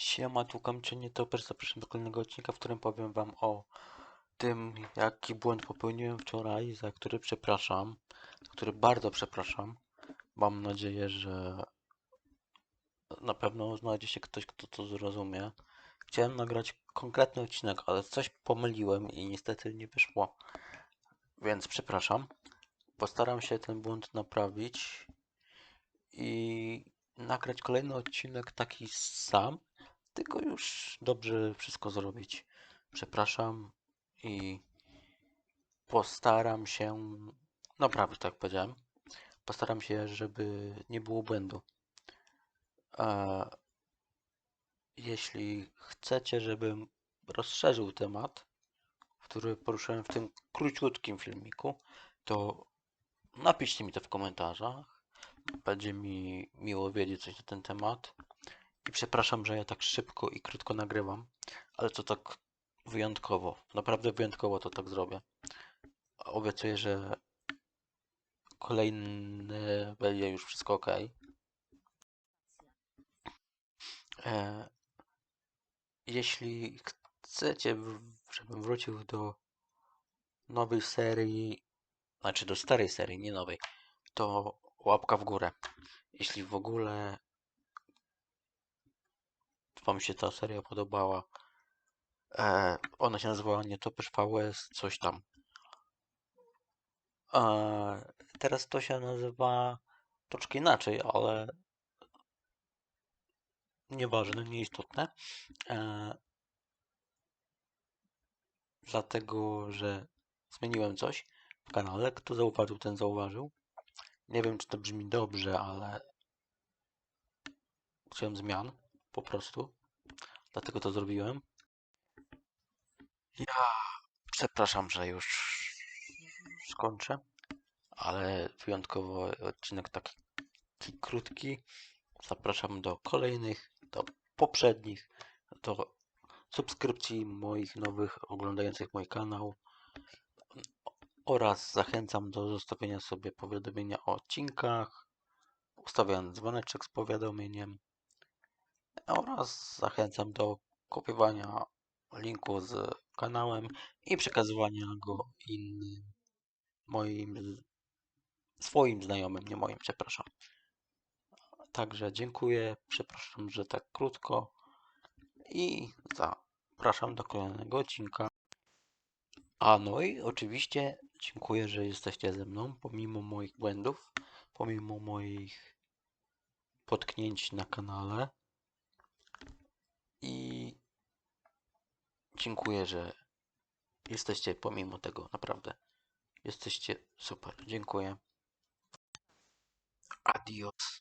Siema, tu Kamczynie Topers, zapraszam do kolejnego odcinka, w którym powiem wam o tym, jaki błąd popełniłem wczoraj, za który przepraszam, za który bardzo przepraszam. Mam nadzieję, że na pewno znajdzie się ktoś, kto to zrozumie. Chciałem nagrać konkretny odcinek, ale coś pomyliłem i niestety nie wyszło. Więc przepraszam. Postaram się ten błąd naprawić i nagrać kolejny odcinek taki sam, tylko już dobrze wszystko zrobić. Przepraszam i postaram się naprawić, tak powiedziałem. Postaram się, żeby nie było błędu. E, jeśli chcecie, żebym rozszerzył temat, który poruszyłem w tym króciutkim filmiku, to napiszcie mi to w komentarzach. Będzie mi miło wiedzieć coś na ten temat. I przepraszam, że ja tak szybko i krótko nagrywam, ale to tak wyjątkowo. Naprawdę wyjątkowo to tak zrobię. Obiecuję, że kolejny będzie już wszystko ok. E, jeśli chcecie, żebym wrócił do nowej serii, znaczy do starej serii, nie nowej, to łapka w górę. Jeśli w ogóle Wam się ta seria podobała, e, ona się nazywała Nietoperz VS, coś tam. E, teraz to się nazywa troszkę inaczej, ale nieważne, nieistotne. E, dlatego, że zmieniłem coś w kanale. Kto zauważył, ten zauważył. Nie wiem, czy to brzmi dobrze, ale chciałem zmian, po prostu. Dlatego to zrobiłem. Ja przepraszam, że już skończę, ale wyjątkowo odcinek taki, krótki. Zapraszam do kolejnych, do poprzednich, do subskrypcji moich nowych oglądających mój kanał oraz zachęcam do zostawienia sobie powiadomienia o odcinkach, ustawiając dzwoneczek z powiadomieniem oraz zachęcam do kopiowania linku z kanałem i przekazywania go innym moim swoim znajomym, nie moim, przepraszam. Także dziękuję, przepraszam, że tak krótko i zapraszam do kolejnego odcinka. A no i oczywiście dziękuję, że jesteście ze mną pomimo moich błędów, pomimo moich potknięć na kanale. I dziękuję, że jesteście pomimo tego, naprawdę. Jesteście super. Dziękuję. Adios.